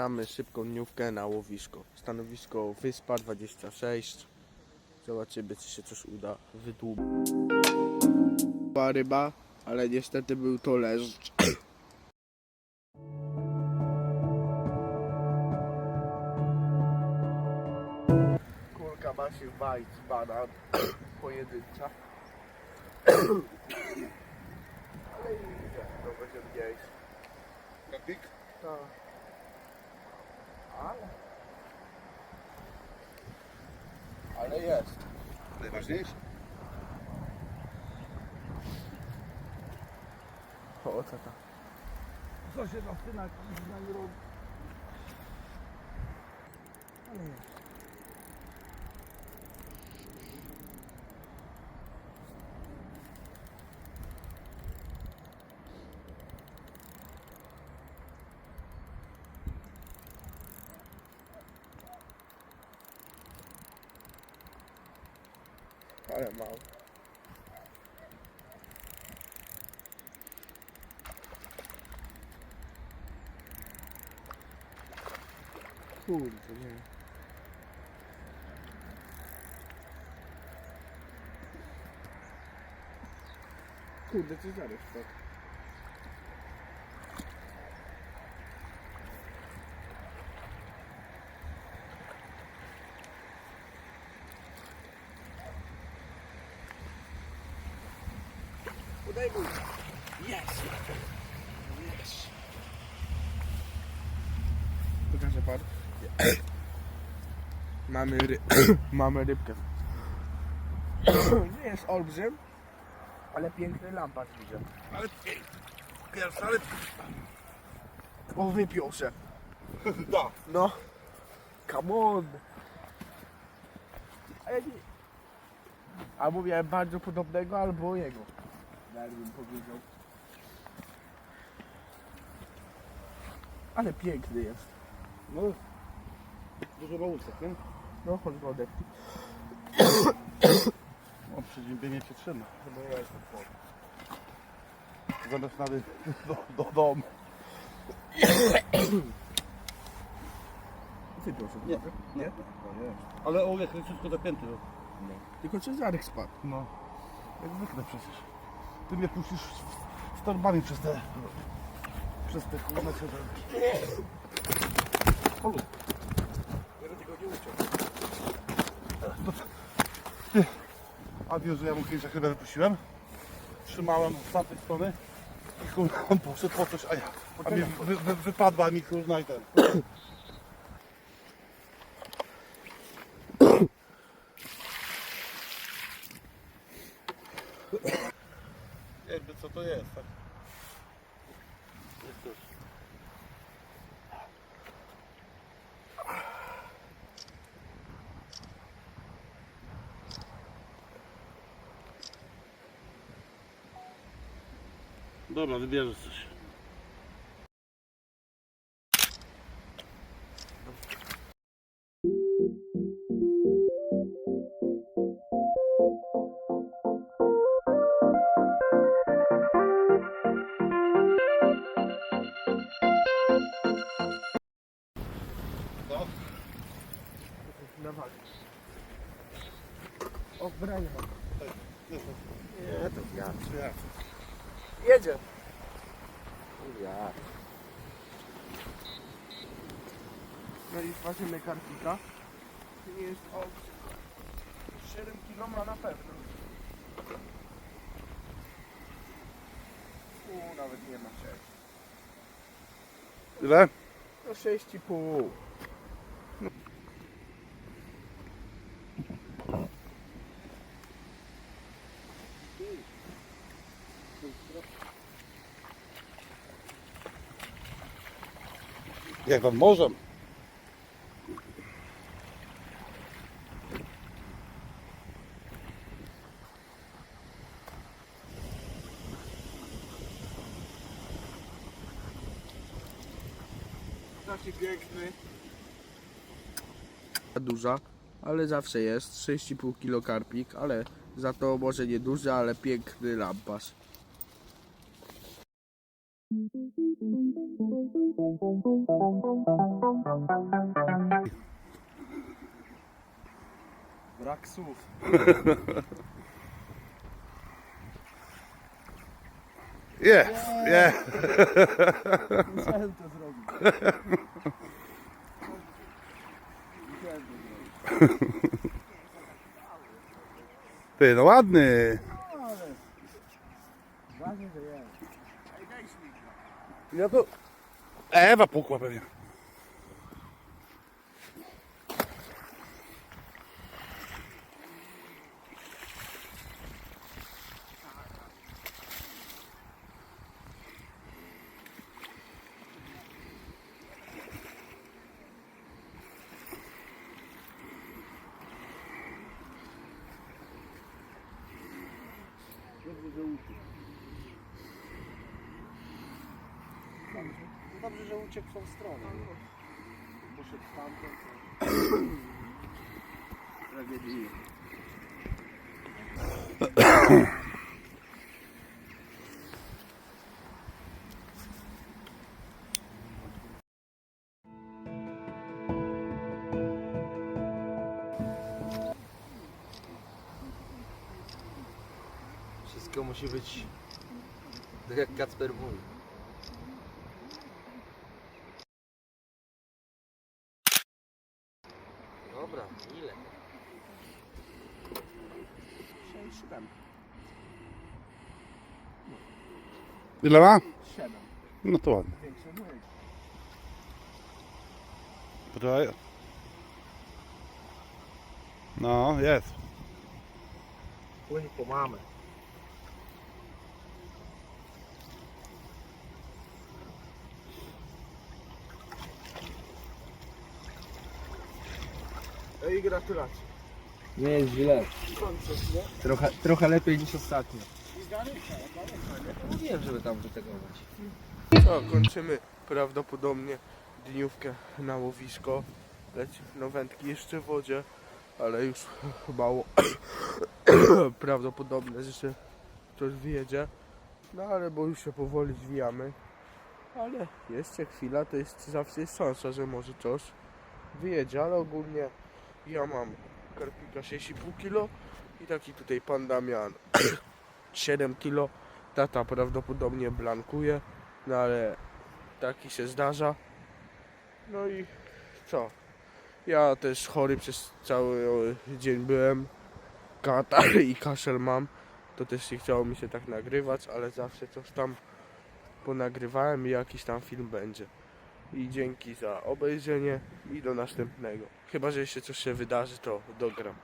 Zaczynamy szybką dniówkę na łowisko. Stanowisko Wyspa 26. Zobaczymy, czy się coś uda wydłubić. Była ryba, ale niestety był to leszcz. Kulka ma się bajć, banan, pojedyncza. Ale idzie, to będzie mniej. Kapik? Tak. Ale... Ale jest. Najważniejsze. O, co to? Co się zaczyna z nami robi? Ale jest. Ale mało. Kurde, nie. Kurde, co zaraz tak? Mu. Yes. Yes. Pokażę pan. Mamy, ry... Mamy rybkę. Nie jest olbrzym, ale piękny lampas widzę. Ale pierwsza ale O, wypiął się. da. No. Come on. A ja nie... Albo miałem bardzo podobnego, albo jego. Jak bym powiedział. Ale piękny jest. No, dużo małusek, nie? No, chodź wodek. O, przeziębienie się trzyma. Chyba ja jestem chłop. Zamiast nawet do, do domu. Wypiął się. Nie, nie. To jest. Ale ołek leciutko zapięty. No. Tylko Cezarek spadł. no. Jak zwykle przecież. Ty mnie puścisz z- torbami przez te... Przez te kurne ciężarki. Nie. A wiesz, że ja mu kiedyś chyba wypuściłem? Trzymałem z tamtej strony i kurwa on poszedł po coś, a ja. A mi wy, wy, wypadła mi kurwa i ten. Jakby co to jest, tak? Jest coś. Dobra, wybierzesz coś. Nie, to wiatr. Ja. Jedzie. Wiatr. No i ważymy karpika. To nie jest olbrzym. 7 kg na pewno. U, nawet nie ma 6. Ile? No 6,5. Jak wam morzem. Taki piękny. Duża, ale zawsze jest 6,5 kg karpik, ale za to może nie duży, ale piękny lampas. Brak słów. Jest, jest. Musiałem to zrobić. Ty, no ładny. Ja to... Ewa pukła pewnie. Dobrze, że uciekł. Dobrze, że uciekł w tą stronę. nie? Poszedł w tamtą. Wszystko musi być tak jak Kacper mówi. Dobra, ile? 6, Ile ma? 7. No to ładnie. Większe. Poczekaj. No, jest. Płyń po mamę. Ej, gratulacje. Nie jest źle. Trochę, trochę lepiej niż ostatnio. Mówiłem, żeby tam wytegować. Co, kończymy prawdopodobnie dniówkę na łowisko. Leci no wędki jeszcze w wodzie, ale już mało prawdopodobne, że jeszcze coś wyjedzie. No ale bo już się powoli zwijamy. Ale jeszcze chwila, to jest zawsze jest szansa, że może coś wyjedzie, ale ogólnie ja mam karpika 6,5 kg i taki tutaj pan Damian 7 kg. Tata prawdopodobnie blankuje, no ale taki się zdarza. No i co? Ja też chory przez cały dzień byłem. Katar i kaszel mam. To też nie chciało mi się tak nagrywać, ale zawsze coś tam ponagrywałem i jakiś tam film będzie. I dzięki za obejrzenie i do następnego. Chyba, że jeszcze coś się wydarzy, to dogram.